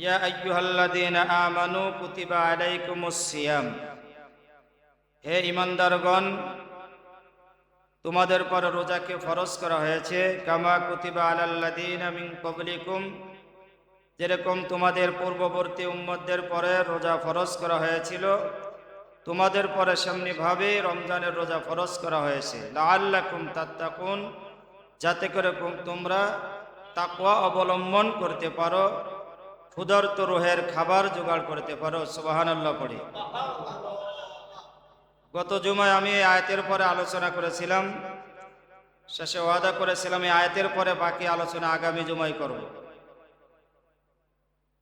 يا أيها الذين آمنوا كتب عليكم الصيام হে ইমানদারগণ তোমাদের পর রোজাকে ফরজ করা হয়েছে কামা কুতিবা আলাল্লাদিন মিন কবলিকুম যেরকম তোমাদের পূর্ববর্তী উম্মতদের পরে রোজা ফরজ করা হয়েছিল তোমাদের পরে সামনিভাবে রমজানের রোজা ফরজ করা হয়েছে লাআল্লাকুম তাত্তাকুন যাতে করে কুম- তোমরা তাকওয়া অবলম্বন করতে পারো ক্ষুধার্ত রোহের খাবার জোগাড় করতে পারো, সুবহানাল্লাহ পড়ে। গত জুমায় আমি এই আয়াতের পরে আলোচনা করেছিলাম, শেষে ওয়াদা করেছিলাম এই আয়াতের পরে বাকি আলোচনা আগামী জুমায় করব।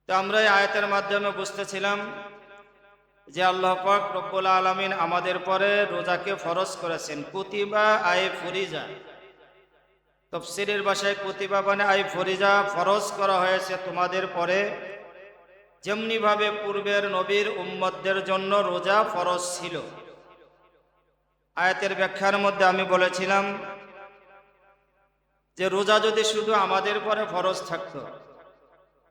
তো আমরা এই আয়াতের মাধ্যমে বুঝতেছিলাম যে আল্লাহ পাক রব্বুল আলমিন আমাদের পরে রোজাকে ফরজ করেছেন। কুতিবা আই ফরিজা। তফসিরের বাসায় মানে আই ফরিজা ফরজ করা হয়েছে তোমাদের পরে। যেমনিভাবে পূর্বের নবীর উম্মতদের জন্য রোজা ফরজ ছিল। আয়াতের ব্যাখ্যার মধ্যে আমি বলেছিলাম যে রোজা যদি শুধু আমাদের পরে ফরজ থাকতো,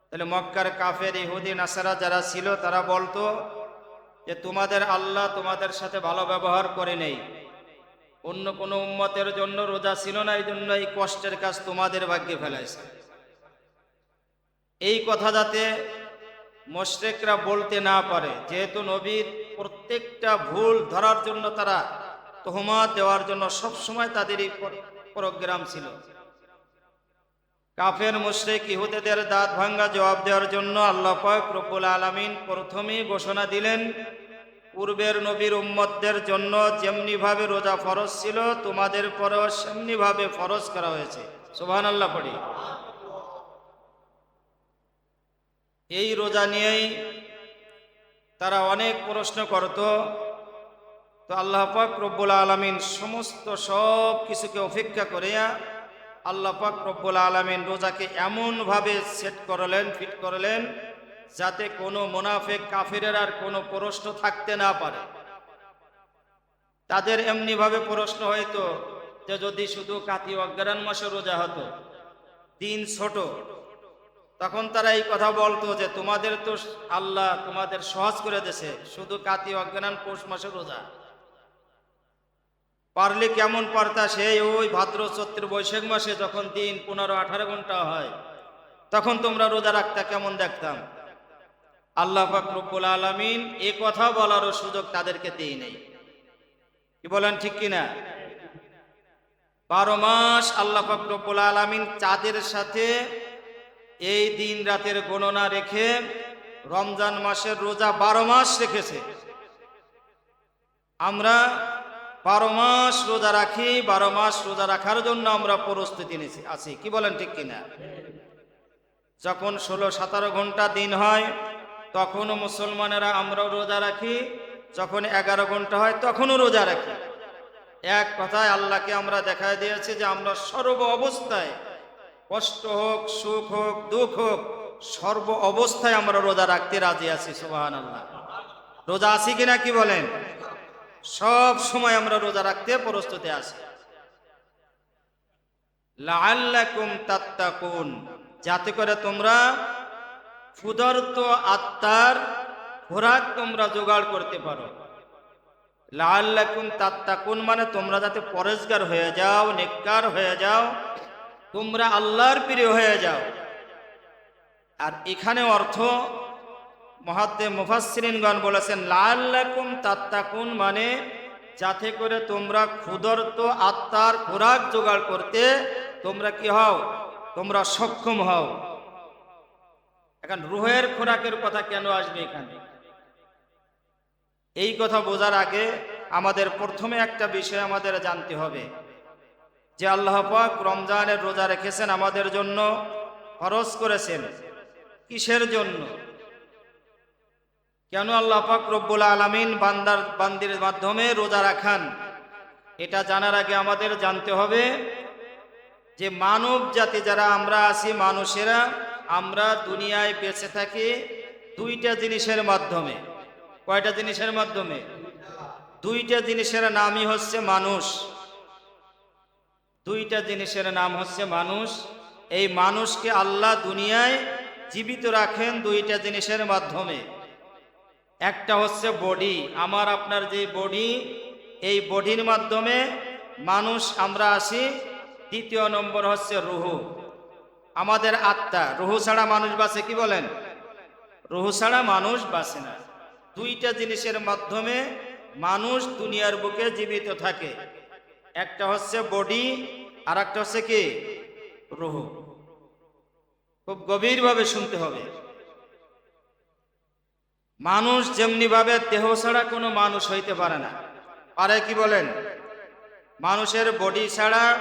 তাহলে মক্কার কাফের, ইহুদি, নাসারা যারা ছিল তারা বলতো যে তোমাদের আল্লাহ তোমাদের সাথে ভালো ব্যবহার করে নেই। অন্য কোনো উম্মতের জন্য রোজা ছিল না এই জন্য এই কষ্টের কাজ তোমাদের ভাগ্যে ফেলাইছে। এই কথা যাতে মোশরেকরা বলতে না পারে, যেহেতু নবীর প্রত্যেকটা ভুল ধরার জন্য তারা তোহমা দেওয়ার জন্য সব সময় তাদেরই প্রোগ্রাম ছিল। কাফের মুশরিক ইহুদেদের দাঁত ভাঙ্গা জবাব দেওয়ার জন্য আল্লাহ পাক রব্বুল আলামিন প্রথমেই ঘোষণা দিলেন পূর্বের নবীর উম্মতদের জন্য যেমনিভাবে রোজা ফরজ ছিল, তোমাদের পরেও সেমনিভাবে ফরজ করা হয়েছে। সুবহানাল্লাহ পড়ি। এই রোজা নিয়েই তারা অনেক প্রশ্ন করত। তো আল্লাহ পাক রব্বুল আলমিন সমস্ত সব কিছুকে অপেক্ষা করিয়া আল্লাহ পাক রব্বুল আলমিন রোজাকে এমনভাবে সেট করলেন ফিট করলেন যাতে কোনো মোনাফেক কাফিরের আর কোনো প্রশ্ন থাকতে না পারে। তাদের এমনিভাবে প্রশ্ন হয়তো যে যদি শুধু কাতি অজ্ঞান মাসে রোজা হতো, দিন ছোট, তখন তারা এই কথা বলতো যে তোমাদের তো আল্লাহ তোমাদের সহজ করে দেছে শুধু কাতি অজ্ঞান পৌষ মাসে রোজা। পারলে কেমন পারতা সেই ওই ভাদ্র চৈত্র বৈশাখ মাসে যখন দিন পনেরো আঠারো ঘণ্টা হয়, তখন তোমরা রোজা রাখতা কেমন দেখতাম? আল্লাহ ফাকরুল আলমিন এ কথা বলারও সুযোগ তাদেরকে দেই নেই। কি বলেন ঠিক কিনা? বারো মাস আল্লাহ ফাকরুল আলমিন চাঁদের সাথে এই দিন রাতের গণনা রেখে রমজান মাসের রোজা বারো মাস রেখেছে। আমরা বারো মাস রোজা রাখি, বারো মাস রোজা রাখার জন্য আমরা প্রস্তুতি আছি, কি বলেন ঠিক কিনা? যখন ষোলো সতেরো ঘণ্টা দিন হয় তখনও মুসলমানেরা আমরাও রোজা রাখি। যখন এগারো ঘণ্টা হয়, তখনও রোজা রাখি। এক কথায় আল্লাহকে আমরা দেখায় দিয়েছি যে আমরা সর্ব অবস্থায় কষ্ট হোক, সুখ হোক, দুঃখ হোক, সর্ব অবস্থায় আমরা রোজা রাখতে রাজি আছি সুবাহান আল্লাহ রোজা আছি কিনা কি বলেন? সব সময় আমরা রোজা রাখতে প্রস্তুতি আছি। লাআল্লাকুম তাত্তাকুন। যাতে করে তোমরা ক্ষুধার্ত আত্মার খোরাক তোমরা জোগাড় করতে পারো। লাআল্লাকুম তাত্তাকুন মানে তোমরা যাতে পরেজগার হয়ে যাও, নেককার হয়ে যাও, তোমরা আল্লাহর প্রিয় হয়ে যাও। আর এখানে অর্থ মহাদ্দে মুফাসসিরিনগণ বলেছেন লাল্লাকুম তাত্তাকুন মানে যাতে করে তোমরা ক্ষুধার্ত আত্মার খোরাক জোগাড় করতে তোমরা কি হও? তোমরা সক্ষম হও। এখন রুহের খোরাকের কথা কেন আসবে এখানে? এই কথা বোঝার আগে আমাদের প্রথমে একটা বিষয় আমাদের জানতে হবে। যে আল্লাহ পাক রমজানের রোজা রেখেছেন আমাদের জন্য খরচ করেছেন। কিসের জন্য? কেন আল্লাহ পাক রব্বুল আলমিন বান্দার, বান্দির মাধ্যমে রোজা রাখান? এটা জানার আগে আমাদের জানতে হবে যে মানব জাতি যারা আমরা আছি, মানুষেরা আমরা দুনিয়ায় বেঁচে থাকি দুইটা জিনিসের মাধ্যমে। কয়টা জিনিসের মাধ্যমে? দুইটা জিনিসের নামই হচ্ছে মানুষ। দুইটা জিনিসের নাম হচ্ছে মানুষ। এই মানুষকে আল্লাহ দুনিয়ায় জীবিত রাখেন দুইটা জিনিসের মাধ্যমে। একটা হচ্ছে বডি। আমার, আপনার যে বডি, এই বডির মাধ্যমে মানুষ আমরা আসি। দ্বিতীয় নম্বর হচ্ছে রুহু। আমাদের আত্মা, রুহু ছাড়া মানুষ বাঁচে কি বলেন? রুহু ছাড়া মানুষ বাঁচে না। দুইটা জিনিসের মাধ্যমে মানুষ দুনিয়ার বুকে জীবিত থাকে। একটা হচ্ছে বডি আর একটা হচ্ছে কি? রুহু। খুব গভীরভাবে শুনতে হবে। মানুষ যেমনি ভাবে দেহ ছাড়া কোনো মানুষ হইতে পারে না। পারে কি বলেন? মানুষের বডি ছাড়া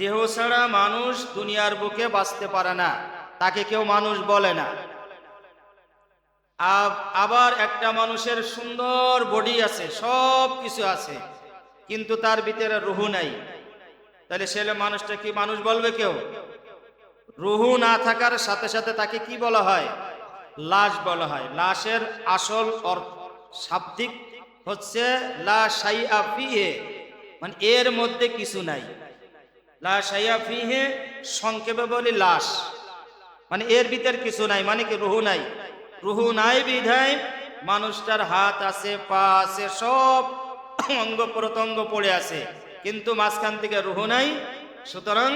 দেহ ছাড়া মানুষ দুনিয়ার বুকে বাঁচতে পারে না। তাকে কেউ মানুষ বলে না। আব- আবার একটা মানুষের সুন্দর বডি আছে সব কিছু আছে, কিন্তু তার ভিতরে রুহু নাই। তাহলে সেলে মানুষটা কি মানুষ বলবে কেউ? রুহু না থাকার সাথে সাথে তাকে কি বলা হয়? লাশ বলা হয়। লাশের আসল শাব্দিক হচ্ছে লা সাইয়া ফিহে। মানে এর মধ্যে কিছু নাই। লা সাইয়া ফিহে সংক্ষেপে বলি লাশ। মানে এর ভিতর কিছু নাই মানে কি রুহু নাই? রুহু নাই বিধায় মানুষটার হাত আছে, পা আছে, সব অঙ্গ প্রত্যঙ্গ পড়ে আছে। কিন্তু মাঝখান থেকে রুহু নাই। সুতরাং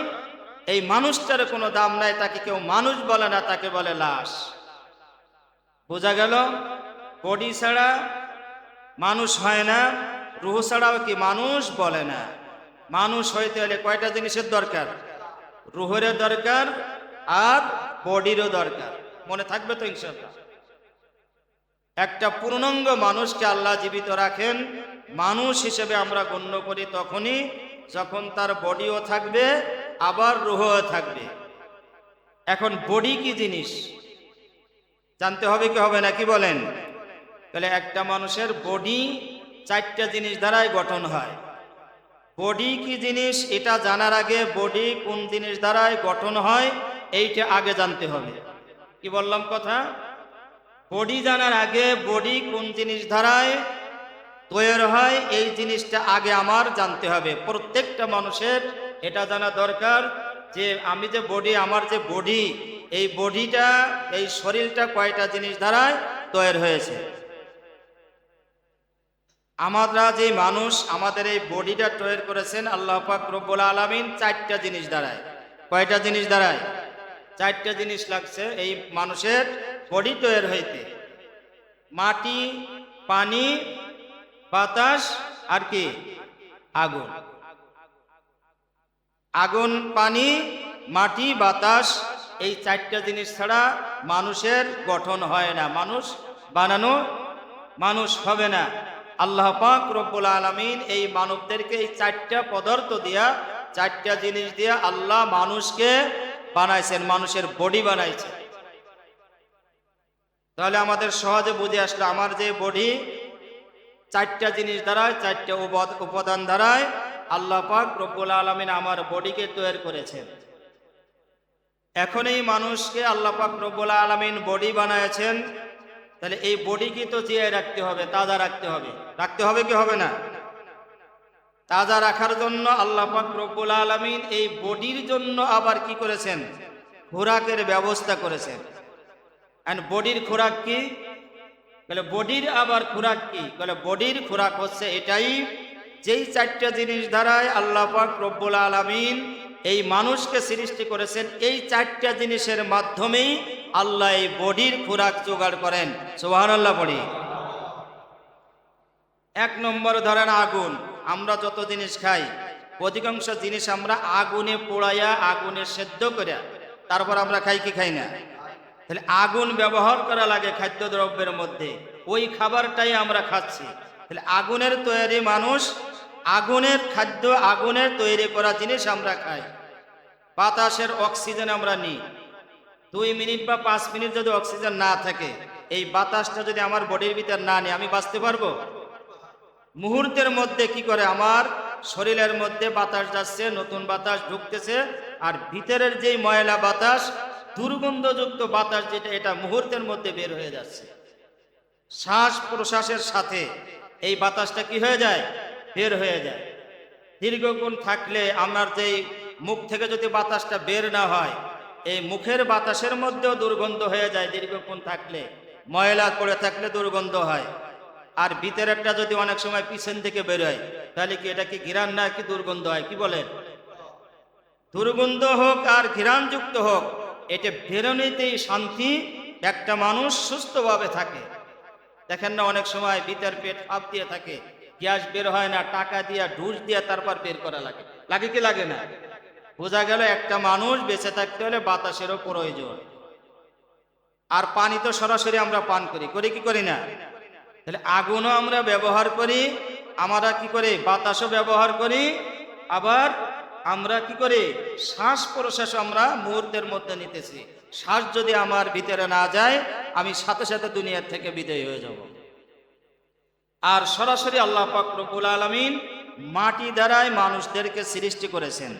এই মানুষটার কোনো দাম নাই, তাকে কেউ মানুষ বলে না, তাকে বলে লাশ। বোঝা গেল? বডি ছাড়া মানুষ হয় না, রুহু ছাড়াও কি মানুষ বলে না? মানুষ হইতে হলে কয়টা জিনিসের দরকার? রুহের দরকার আর বডিরও দরকার। মনে থাকবে তো ইনশাল্লাহ একটা পূর্ণাঙ্গ মানুষকে আল্লাহ জীবিত রাখেন। মানুষ হিসেবে আমরা গণ্য করি তখনই যখন তার বডিও থাকবে, আবার রুহও থাকবে। এখন বডি কি জিনিস? জানতে হবে কি হবে না কি বলেন? তাহলে একটা মানুষের বডি চারটা জিনিস দ্বারাই গঠন হয়। বডি কি জিনিস, এটা জানার আগে বডি কোন জিনিস দ্বারাই গঠন হয়, এইটা আগে জানতে হবে। কি বললাম কথা? বডি জানার আগে বডি কোন জিনিস দ্বারায় তৈরি হয়, এই জিনিসটা আগে আমার জানতে হবে। প্রত্যেকটা মানুষের এটা জানা দরকার যে আমি যে বডি, আমার যে বডি, এই বডিটা, এই শরীরটা কয়টা জিনিস দ্বারায় তৈরি হয়েছে। আমরা যে মানুষ আমাদের এই বডিটা তৈরি করেছেন, আল্লাহ পাক রব্বুল আলমিন চারটা জিনিস দ্বারায়। কয়টা জিনিস দ্বারায়? চারটা জিনিস লাগছে এই মানুষের বডি তৈরি হইতে। মাটি, পানি, বাতাস আর কি? আগুন। আগুন, পানি, মাটি, বাতাস, এই চারটা জিনিস ছাড়া মানুষের গঠন হয় না। মানুষ বানানো, মানুষ হবে না। আল্লাহ পাক রব্বুল আলমিন এই মানবদেরকে এই চারটা পদার্থ দিয়া, চারটা জিনিস দিয়া আল্লাহ মানুষকে বানাইছেন, মানুষের বডি বানাইছে। তাহলে আমাদের সহজে বুঝে আসলো, আমার যে বডি চারটা জিনিস দ্বারায় চারটা উপাদ- উপাদান দ্বারায় আল্লাহ পাক রব্বুল আলমিন আমার বডিকে তৈরি করেছেন। এখন এই মানুষকে আল্লাহ পাক রব্বুল আলমিন বডি বানায়ছেন তাহলে এই বডিকে তো জিয়ে রাখতে হবে, তাজা রাখতে হবে। রাখতে হবে কি হবে না? তাজা রাখার জন্য আল্লাহ রব্বুল আলমিন এই বডির জন্য আবার কি করেছেন? খোরাকের ব্যবস্থা করেছেন। অ্যান্ড বডির খোরাক কি? বলে বডির আবার খোরাক কি? বলে বডির খোরাক হচ্ছে এটাই, যেই চারটা জিনিস দ্বারায় আল্লাহ রব্বুল আলমিন এই মানুষকে সৃষ্টি করেছেন এই চারটা জিনিসের মাধ্যমেই আল্লাহ এই বডির খোরাক জোগাড় করেন। সোহান আল্লাহ বডি এক নম্বর ধরেন আগুন। আমরা যত জিনিস খাই, অধিকাংশ জিনিস আমরা আগুনে পোড়াইয়া, আগুনে সেদ্ধ করে তারপর আমরা খাই কি খাই না? তাহলে আগুন ব্যবহার করা লাগে খাদ্যদ্রব্যের মধ্যে। ওই খাবারটাই আমরা খাচ্ছি। তাহলে আগুনের তৈরি মানুষ আগুনের খাদ্য, আগুনের তৈরি করা জিনিস আমরা খাই। বাতাসের অক্সিজেন আমরা নিই। দুই মিনিট বা পাঁচ মিনিট যদি অক্সিজেন না থাকে, এই বাতাসটা যদি আমার বডির ভিতর না নিই, আমি বাঁচতে পারব? মুহূর্তের মধ্যে কি করে? আমার শরীরের মধ্যে বাতাস যাচ্ছে, নতুন বাতাস ঢুকতেছে, আর ভিতরের যেই ময়লা বাতাস, দুর্গন্ধযুক্ত বাতাস যেটা, এটা মুহূর্তের মধ্যে বের হয়ে যাচ্ছে। শ্বাস প্রশ্বাসের সাথে এই বাতাসটা কি হয়ে যায়? বের হয়ে যায়। দীর্ঘক্ষণ থাকলে আমার যেই মুখ থেকে যদি বাতাসটা বের না হয়, এই মুখের বাতাসের মধ্যেও দুর্গন্ধ হয়ে যায় দীর্ঘক্ষণ থাকলে। ময়লা পড়ে থাকলে দুর্গন্ধ হয়। আর ভিতরেরটা যদি অনেক সময় পিছন থেকে বেরোয়, তাহলে কি এটা কি ঘিরান না কি দুর্গন্ধ হয়? কি বলেন? দুর্গন্ধ হোক আর ঘিরানযুক্ত হোক এটা বেরোনিতেই শান্তি একটা মানুষ সুস্থভাবে থাকে। দেখেন না, অনেক সময় ভিতর পেট ফাপ দিয়ে থাকে। গ্যাস বের হয় না, টাকা দিয়া, ঢুস দিয়া তারপর বের করা লাগে। লাগে কি লাগে না? বোঝা গেল একটা মানুষ বেঁচে থাকতে হলে বাতাসেরও প্রয়োজন। আর পানি তো সরাসরি আমরা পান করি। করি কি করি না? তাহলে আগুনও আমরা ব্যবহার করি, আমরা কি করে? বাতাসও ব্যবহার করি। আবার আমরা কি করি? শ্বাস প্রশ্বাস আমরা মুহূর্তের মধ্যে নিতেছি। শ্বাস যদি আমার ভিতরে না যায়, আমি সাথে সাথে দুনিয়ার থেকে বিদায় হয়ে যাব। আর সরাসরি আল্লাহ পাক রব্বুল আলমিন মাটি দ্বারাই মানুষদেরকে সৃষ্টি করেছেন।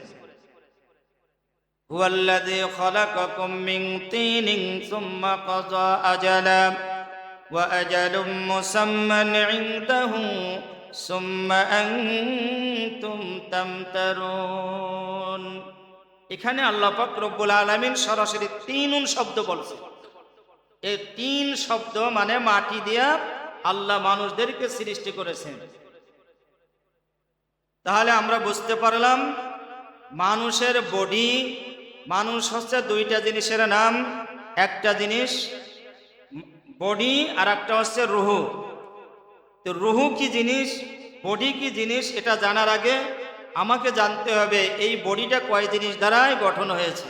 এখানে আল্লাহ পাক রব্বুল আলামিন সরাসরি তিনুন শব্দ বলছে। এই তিন শব্দ মানে মাটি দিয়া আল্লাহ মানুষদেরকে সৃষ্টি করেছেন। তাহলে আমরা বুঝতে পারলাম, মানুষের বডি মানুষ হচ্ছে দুইটা জিনিসের নাম, একটা জিনিস বডি আর একটা হচ্ছে রুহু। তো রুহু কি জিনিস বডি কি জিনিস, এটা জানার আগে আমাকে জানতে হবে, এই বডিটা কয় জিনিস দ্বারাই গঠন হয়েছে?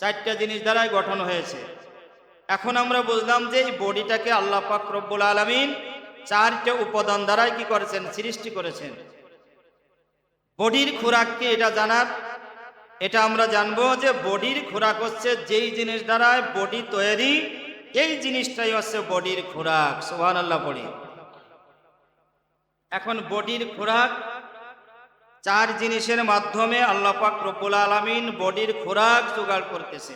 চারটা জিনিস দ্বারাই গঠন হয়েছে। এখন আমরা বুঝলাম যে এই বডিটাকে আল্লাহ পাক রব্বুল আলমিন চারটে উপাদান দ্বারাই কি করেছেন? সৃষ্টি করেছেন। বডির খোরাক কি এটা জানার? এটা আমরা জানব যে বডির খোরাক হচ্ছে যেই জিনিস দ্বারা বডি তৈরি, এই জিনিসটাই হচ্ছে বডির খোরাক। সোহান আল্লাহ বডি এখন বডির খোরাক চার জিনিসের মাধ্যমে আল্লাহ পাক রব্বুল আলমিন বডির খোরাক জোগাড় করতেছে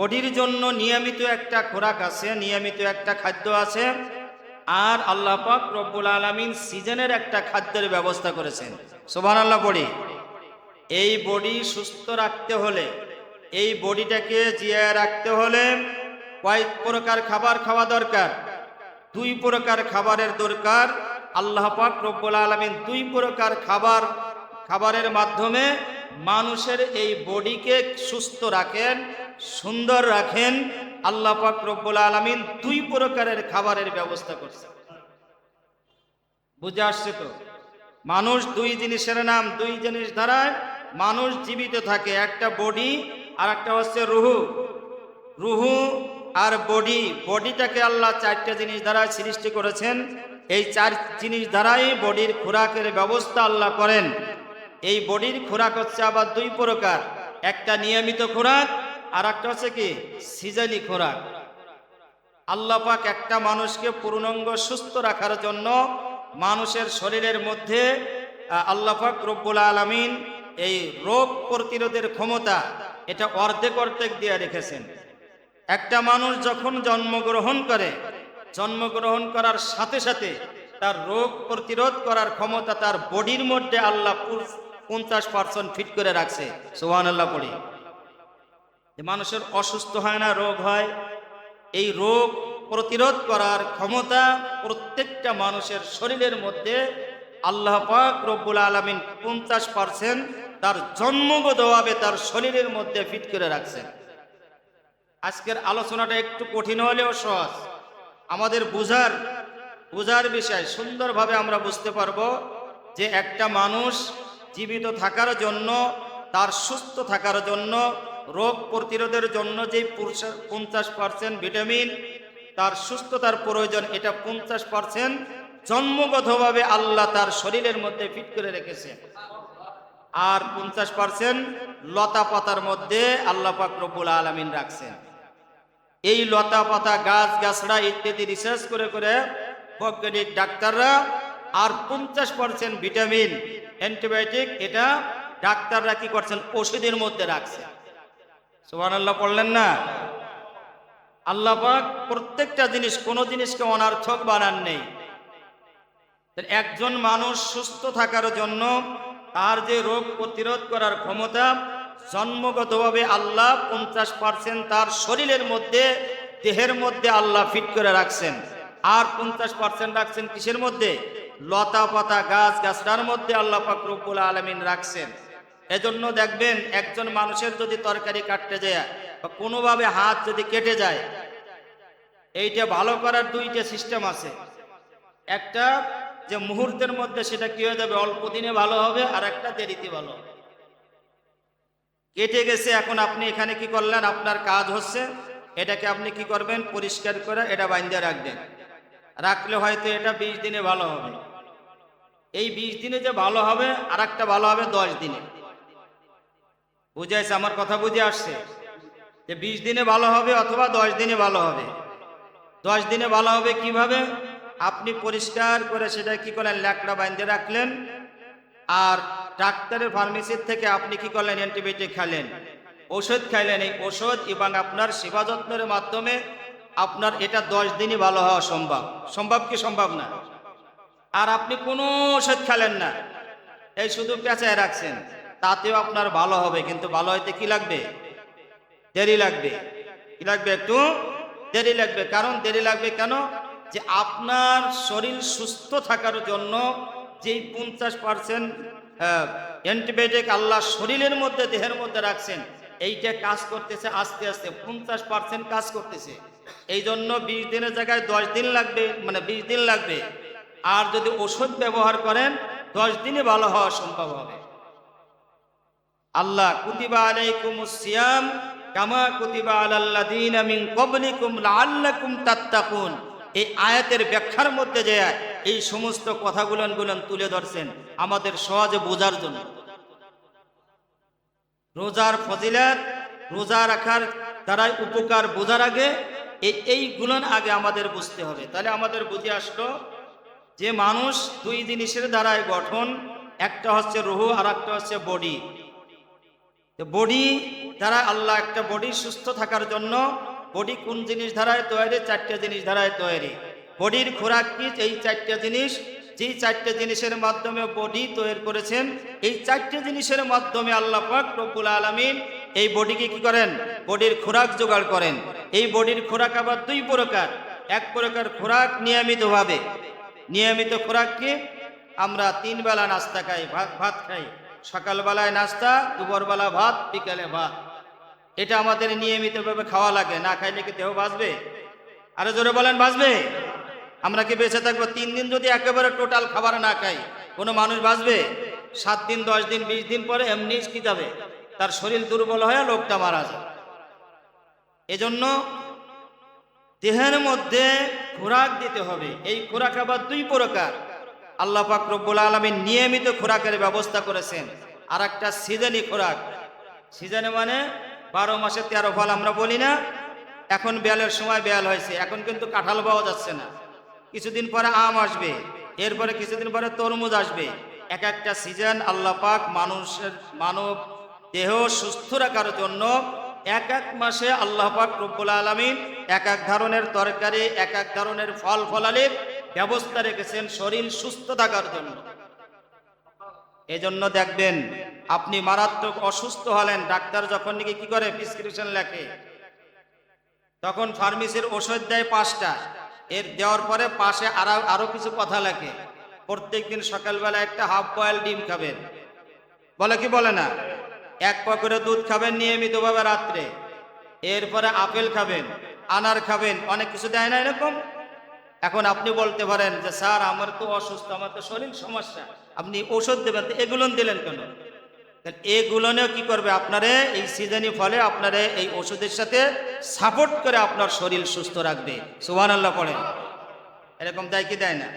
বডির জন্য নিয়মিত একটা খোরাক আছে, নিয়মিত একটা খাদ্য আছে। আর আল্লাহ পাক রব্বুল আলমিন সিজনের একটা খাদ্যের ব্যবস্থা করেছেন। সোভান আল্লাহ বডি এই বডি সুস্থ রাখতে হলে, এই বডিটাকে জিয়ায় রাখতে হলে কয়েক প্রকার খাবার খাওয়া দরকার। দুই প্রকার খাবারের দরকার। আল্লাহ পাক রব্বুল আলমিন দুই প্রকার খাবার, খাবারের মাধ্যমে মানুষের এই বডিকে সুস্থ রাখেন। সুন্দর রাখেন, আল্লাহ পাক রব্বুল আলমিন দুই প্রকারের খাবারের ব্যবস্থা করছে বুঝে আসছে তো? মানুষ দুই জিনিসের নাম, দুই জিনিস দ্বারায় মানুষ জীবিত থাকে। একটা বডি আর একটা হচ্ছে রুহু। রুহু আর বডি, বডিটাকে আল্লাহ চারটা জিনিস দ্বারা সৃষ্টি করেছেন। এই চার জিনিস দ্বারাই বডির খোরাকের ব্যবস্থা আল্লাহ করেন। এই বডির খোরাক হচ্ছে আবার দুই প্রকার। একটা নিয়মিত খোরাক আর একটা হচ্ছে কি? সিজনি খোরাক। আল্লাহ পাক একটা মানুষকে পূর্ণাঙ্গ সুস্থ রাখার জন্য মানুষের শরীরের মধ্যে আল্লাহ রব্বুল আলমিন এই রোগ প্রতিরোধের ক্ষমতা এটা অর্ধেক অর্ধেক দিয়ে রেখেছেন। একটা মানুষ যখন জন্মগ্রহণ করে, জন্মগ্রহণ করার সাথে সাথে তার রোগ প্রতিরোধ করার ক্ষমতা তার বডির মধ্যে আল্লাহ পঞ্চাশ পার্সেন্ট ফিট করে রাখছে। সোহান আল্লাহ পড়ি। মানুষের অসুস্থ হয় না, রোগ হয়, এই রোগ প্রতিরোধ করার ক্ষমতা প্রত্যেকটা মানুষের শরীরের মধ্যে আল্লাহ পাক রব্বুল আলমিন পঞ্চাশ পার্সেন্ট তার জন্মগতভাবে তার শরীরের মধ্যে ফিট করে রাখছেন। আজকের আলোচনাটা একটু কঠিন হলেও সহজ। আমাদের বুঝার বুঝার বিষয় সুন্দরভাবে আমরা বুঝতে পারব যে একটা মানুষ জীবিত থাকার জন্য, তার সুস্থ থাকার জন্য রোগ প্রতিরোধের জন্য যে পঞ্চাশ পার্সেন্ট ভিটামিন, তার সুস্থতার প্রয়োজন, এটা পঞ্চাশ পার্সেন্ট জন্মগতভাবে আল্লাহ তার শরীরের মধ্যে ফিট করে রেখেছে। আর পঞ্চাশ পার্সেন্ট লতা পাতার মধ্যে আল্লাহ পাক আলমিন রাখছেন। এই লতা পাতা, গাছ, গাছড়া ইত্যাদি রিসার্চ করে করে বৈজ্ঞানিক ডাক্তাররা আর পঞ্চাশ পার্সেন্ট ভিটামিন, অ্যান্টিবায়োটিক, এটা ডাক্তাররা কি করছেন? ওষুধের মধ্যে রাখছে সোহান আল্লাহ পড়লেন না? আল্লাহ পাক প্রত্যেকটা জিনিস, কোনো জিনিসকে অনার্থক বানান নেই। একজন মানুষ সুস্থ থাকার জন্য তার যে রোগ প্রতিরোধ করার ক্ষমতা, জন্মগতভাবে আল্লাহ পঞ্চাশ পার্সেন্ট তার শরীরের মধ্যে, দেহের মধ্যে আল্লাহ ফিট করে রাখছেন। আর পঞ্চাশ পার্সেন্ট রাখছেন কিসের মধ্যে? লতা পাতা গাছ গাছটার মধ্যে আল্লাহ পাক রব্বুল আলমিন রাখছেন। এজন্য দেখবেন একজন মানুষের যদি তরকারি কাটতে যায় বা কোনোভাবে হাত যদি কেটে যায়, এইটা ভালো করার দুইটা সিস্টেম আছে। একটা যে মুহূর্তের মধ্যে সেটা কি হয়ে যাবে? অল্প দিনে ভালো হবে আর একটা দেরিতে ভালো কেটে গেছে, এখন আপনি এখানে কি করলেন? আপনার কাজ হচ্ছে, এটাকে আপনি কি করবেন? পরিষ্কার করে এটা বাইন্দে রাখবেন। রাখলে হয়তো এটা বিশ দিনে ভালো হবে। এই বিশ দিনে যে ভালো হবে আর একটা ভালো হবে দশ দিনে। বুঝাইছে, আমার কথা বুঝে আসছে। যে বিশ দিনে ভালো হবে অথবা দশ দিনে ভালো হবে। দশ দিনে ভালো হবে কীভাবে? আপনি পরিষ্কার করে সেটা কি করলেন, ল্যাকড়া বাইন্ধে রাখলেন আর ডাক্তারের ফার্মেসির থেকে আপনি কি করলেন, অ্যান্টিবায়োটিক খাইলেন ওষুধ খাইলেন। এই ওষুধ এবং আপনার সেবা যত্নের মাধ্যমে আপনার এটা দশ দিনই ভালো হওয়া সম্ভব। সম্ভব কি সম্ভব না? আর আপনি কোনো ওষুধ খেলেন না। এই শুধু পেঁচায় রাখছেন। তাতেও আপনার ভালো হবে, কিন্তু ভালো হইতে কি লাগবে? দেরি লাগবে। কি লাগবে একটু? দেরি লাগবে। কারণ দেরি লাগবে কেন? যে আপনার শরীর সুস্থ থাকার জন্য যেই পঞ্চাশ পার্সেন্ট অ্যান্টিবায়োটিক আল্লাহ শরীরের মধ্যে, দেহের মধ্যে রাখছেন, এইটা কাজ করতেছে আস্তে আস্তে, পঞ্চাশ পার্সেন্ট কাজ করতেছে। এই জন্য বিশ দিনের জায়গায় দশ দিন লাগবে মানে বিশ দিন লাগবে। আর যদি ওষুধ ব্যবহার করেন, দশ দিনে ভালো হওয়া সম্ভব হবে। আল্লাহ কুতিবা আলাইকুম সিয়াম কামা কুতিবা আলাল্লাযীনা মিন ক্বাবলিকুম লাআল্লাকুম তাত্তাকুন। এই আয়াতের ব্যাখ্যার মধ্যে যে এই সমস্ত কথাগুলো গুলন তুলে ধরছেন আমাদের সহজে বোঝার জন্য। রোজার ফজিলত, রোজা রাখার দ্বারাই উপকার বোঝার আগে এই এইগুলোন আগে আমাদের বুঝতে হবে। তাহলে আমাদের বুঝে আসলো যে মানুষ দুই জিনিসের দ্বারাই গঠন, একটা হচ্ছে রুহু আর একটা হচ্ছে বডি। বডি দ্বারা আল্লাহ একটা বডি সুস্থ থাকার জন্য বডি কোন জিনিস দ্বারায় তৈরি? চারটে জিনিস দ্বারায় তৈরি। বডির খোরাক কি? এই চারটে জিনিস, যেই চারটে জিনিসের মাধ্যমে বডি তৈরি করেছেন, এই চারটে জিনিসের মাধ্যমে আল্লাহ পাক রব্বুল আলমিন এই বডিকে কি করেন? বডির খোরাক জোগাড় করেন। এই বডির খোরাক আবার দুই প্রকার। এক প্রকার খোরাক নিয়মিতভাবে। নিয়মিত খোরাক কি? আমরা তিন বেলা নাস্তা খাই ভাত খাই। সকালবেলায় নাস্তা, দুপুরবেলা ভাত, বিকালে ভাত। এটা আমাদের নিয়মিতভাবে খাওয়া লাগে, না খাইলে কি দেহ বাঁচবে? আরও জোরে বলেন, বাঁচবে। আমরা কি বেঁচে থাকব? তিন দিন যদি একেবারে টোটাল খাবার না খাই, কোনো মানুষ বাঁচবে? সাত দিন, দশ দিন, বিশ দিন পরে এমনি কি যাবে? তার শরীর দুর্বল হয়ে লোকটা মারা যায় এজন্য দেহের মধ্যে খোরাক দিতে হবে। এই খোরাক আবার দুই প্রকার। আল্লাহ পাক রব্বুল আলমী নিয়মিত খোরাকের ব্যবস্থা করেছেন। আর একটা সিজনি খোরাক। সিজনে মানে বারো মাসে তেরো ফল আমরা বলি না। এখন বেলের সময় বেল হয়েছে। এখন কিন্তু কাঁঠাল পাওয়া যাচ্ছে না। কিছুদিন পরে আম আসবে। এরপরে কিছুদিন পরে তরমুজ আসবে। এক একটা সিজন আল্লাহ পাক মানুষের মানব দেহ সুস্থ রাখার জন্য এক এক মাসে আল্লাহ পাক রব্বুল আলমিন এক এক ধরনের তরকারি, এক এক ধরনের ফল ফলালির ব্যবস্থা রেখেছেন শরীর সুস্থ থাকার জন্য। এজন্য দেখবেন, আপনি মারাত্মক অসুস্থ হলেন, ডাক্তার যখন নাকি কি করে প্রেসক্রিপশন লেখে? তখন ফার্মেসির ওষুধ দেয় পাঁচটা, এর দেওয়ার পরে পাশে আরও আরও কিছু কথা লেখে। প্রত্যেকদিন সকালবেলা একটা হাফ বয়েল ডিম খাবেন। বলে কি বলে না? এক পা করে দুধ খাবেন নিয়মিতভাবে রাত্রে। এরপরে আপেল খাবেন, আনার খাবেন, অনেক কিছু দেয় না এরকম? এখন আপনি বলতে পারেন যে, স্যার, আমার তো অসুস্থ, আমার তো শরীর সমস্যা। আপনি ওষুধ দেবেন তো এগুলো দিলেন কেন? এগুলোনেও কি করবে আপনারে, এই সিজনি ফলে আপনারে এই ওষুধের সাথে সাপোর্ট করে আপনার শরীর সুস্থ রাখবে। সুবান আল্লাহ পড়ে এরকম দেয় কি দেয় না?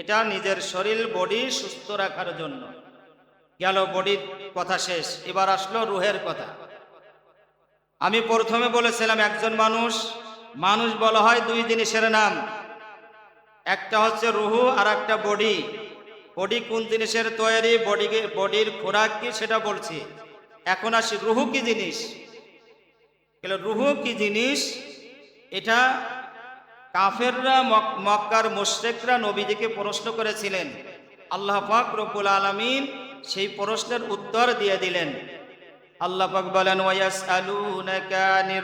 এটা নিজের শরীর বডি সুস্থ রাখার জন্য। গেল বডির কথা শেষ। এবার আসলো রুহের কথা। আমি প্রথমে বলেছিলাম, একজন মানুষ মানুষ বলা হয় দুই জিনিসের নাম। একটা হচ্ছে রুহু আর একটা বডি। বডি কোন জিনিসের তৈরি? বডিকে বডির খোরাক কি সেটা বলছি। এখন আসি, রুহু কি জিনিস? রুহু কি জিনিস? এটা কাফেররা, মক- মক্কার মোশরেকরা নবীজিকে প্রশ্ন করেছিলেন। আল্লাহ পাক রব্বুল আলমিন সেই প্রশ্নের উত্তর দিয়ে দিলেন। আল্লাহ পাক বলেন ওয়াসআলুনাকা আনির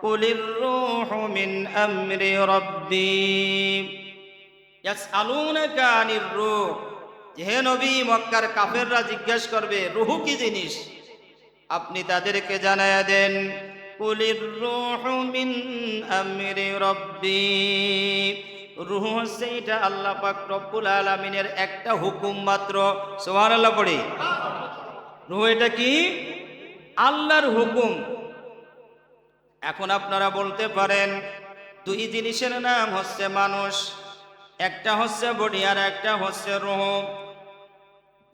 কুলির রূহু মিন আমরি রাব্বি। ইয়াসআলুনাকা আনির রূহ হে নবী, মক্কার কাফেররা জিজ্ঞেস করবে, রুহু কি জিনিস? আপনি তাদেরকে জানায়া দেন কুলির রূহু মিন আমরি রাব্বি। রুহ হচ্ছে এটা আল্লাহ পাক রব্বুল আলামিনের একটা হুকুম মাত্র। সুবহানাল্লাহ পড়ি। রুহ এটা কি? আল্লাহর হুকুম। এখন আপনারা বলতে পারেন, দুই জিনিসের নাম হচ্ছে মানুষ, একটা হচ্ছে বডি আর একটা হচ্ছে রুহ।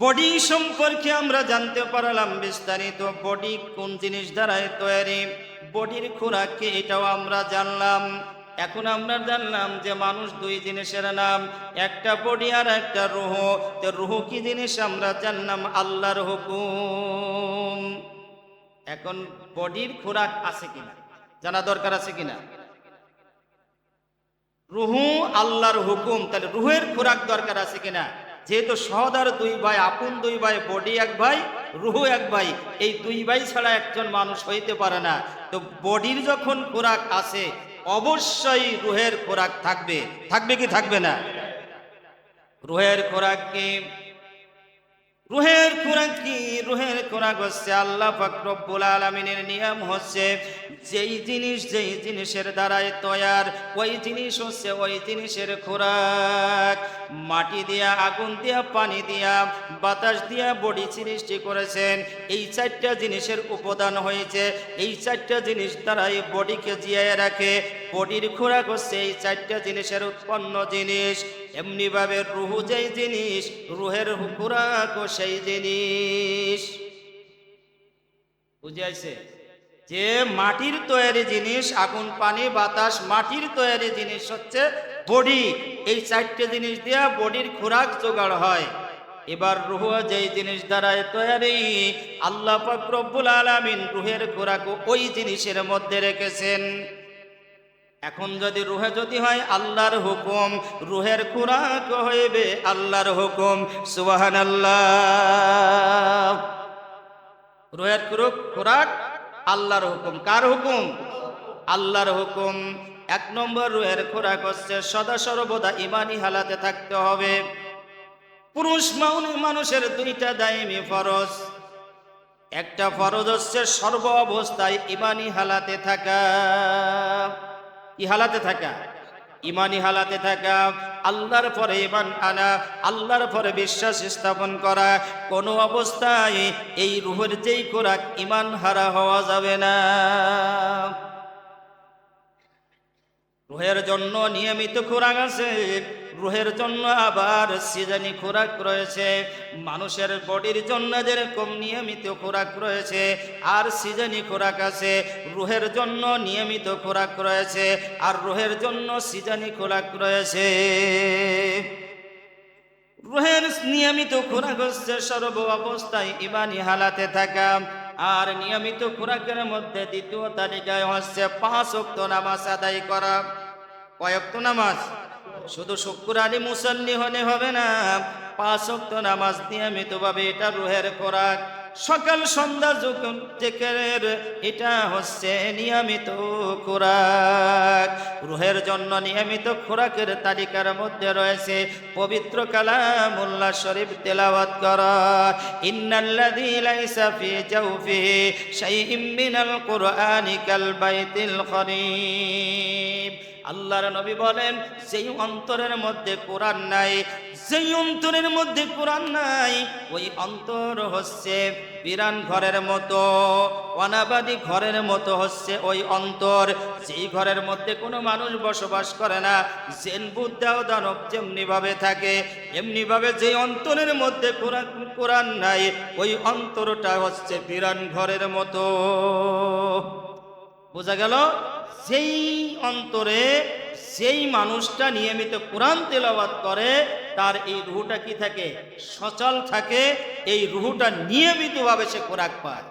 বডি সম্পর্কে আমরা জানতে পারলাম বিস্তারিত বডি কোন জিনিস দ্বারাই তৈরি বডির খোরাক কি এটাও আমরা জানলাম। এখন আমরা জানলাম যে মানুষ দুই জিনিসের নাম, একটা বডি আর একটা রুহ। তো রুহ কি জিনিস আমরা জানলাম? আল্লাহর হুকুম। এখন বডির খোরাক আছে কিনা? জানা দরকার আছে কিনা? রুহু আল্লাহর হুকুম, তাহলে রুহের খোরাক দরকার আছে কিনা? যেহেতু সহদার দুই ভাই, আপন দুই ভাই, বডি এক ভাই, রুহু এক ভাই, এই দুই ভাই ছাড়া একজন মানুষ হইতে পারে না। তো বডির যখন খোরাক আছে, অবশ্যই রুহের খোরাক থাকবে। থাকবে কি থাকবে না? রুহের খোরাক কি রুহের খোরাক কি? রুহের খোরাক হচ্ছে আল্লাহ ফাকরব্বুল আলমিনের নিয়ম হচ্ছে যেই জিনিস, যেই জিনিসের দ্বারাই তৈয়ার, ওই জিনিস হচ্ছে ওই জিনিসের খোরাক। মাটি দিয়া, আগুন দিয়া, পানি দিয়া, বাতাস দিয়া বডি সৃষ্টি করেছেন। এই চারটা জিনিসের উপাদান হয়েছে। এই চারটা জিনিস দ্বারাই বডিকে জিয়ায় রাখে। বডির খোরাক হচ্ছে এই চারটা জিনিসের উৎপন্ন জিনিস। এমনিভাবে রুহু যেই জিনিস, রুহের খোরাকও সেই জিনিস। বুঝে আছে যে মাটির তৈরি জিনিস, আগুন, পানি, বাতাস, মাটির তৈরি জিনিস হচ্ছে বডি। এই চারটে জিনিস দিয়া বডির খোরাক জোগাড় হয়। এবার রুহ যেই জিনিস দ্বারায় তৈরি, আল্লাহ পাক রব্বুল আলামিন রুহের খোরাক ওই জিনিসের মধ্যে রেখেছেন। এখন যদি রুহে যদি হয় আল্লাহর হুকুম, রুহের খোরাক হইবে আল্লাহর হুকুম সুবাহান আল্লাহ রুহের খুরুক, খোরাক, আল্লাহর হুকুম। কার হুকুম? আল্লাহর হুকুম। এক নম্বর রুহের খোরাক হচ্ছে সদা সর্বদা ইমানি হালাতে থাকতে হবে। পুরুষ মাউনি মানুষের দুইটা দায়মি ফরজ। একটা ফরজ হচ্ছে সর্ব অবস্থায় ইমানি হালাতে থাকা। কি হালাতে থাকা ইমানি হালাতে থাকা, আল্লাহর পরে ইমান আনা, আল্লাহর পরে বিশ্বাস স্থাপন করা, কোনো অবস্থায় এই রুহের যেই খোরাক ইমান হারা হওয়া যাবে না। রুহের জন্য নিয়মিত খোরাক আছে। রুহের জন্য আবার সিজানি খোরাক রয়েছে, মানুষের বডির জন্য যেরকম নিয়মিত খোরাক রয়েছে, আর সিজানি খোরাক আছে রুহের জন্য নিয়মিত খোরাক রয়েছে, আর রুহের জন্য সিজানি খোরাক রয়েছে। রুহের নিয়মিত খোরাক হচ্ছে সর্ব অবস্থায় ইমানি হালাতে থাকা, আর নিয়মিত খোরাকের মধ্যে দ্বিতীয় তালিকায় হচ্ছে পাঁচ অক্ত নামাজ আদায় করা। কয়েকত নামাজ? শুধু শুক্রানি মুসল্লি হলে হবে না পাঁচ নামাজ নিয়মিতভাবে এটা রুহের খোরাক। সকাল সন্ধ্যা যখন জেকের, এটা হচ্ছে নিয়মিত খোরাক। রুহের জন্য নিয়মিত খোরাকের তালিকার মধ্যে রয়েছে পবিত্র কালাম কালামুল্লাহ শরীফ তেলাওয়াত করা। ইন্নাল্লাযী লাইসা ফি জাওফিহি শাইইম মিনাল বাইতিল আল্লাহর নবী বলেন সেই অন্তরের মধ্যে কোরআন নাই যেই অন্তরের মধ্যে কোরআন নাই, ওই অন্তর হচ্ছে বিরান ঘরের মতো, অনাবাদী ঘরের মতো হচ্ছে ওই অন্তর। যেই ঘরের মধ্যে কোনো মানুষ বসবাস করে না, জেন বুদ্ধাও দানব যেমনিভাবে থাকে, এমনিভাবে যেই অন্তরের মধ্যে কোরআন কোরআন নাই, ওই অন্তরটা হচ্ছে বিরান ঘরের মতো। বোঝা গেল? সেই অন্তরে যেই মানুষটা নিয়মিত কোরআন তেলাবাদ করে, তার এই রুহুটা কি থাকে? সচল থাকে। এই রুহুটা নিয়মিতভাবে সে খোরাক পায়।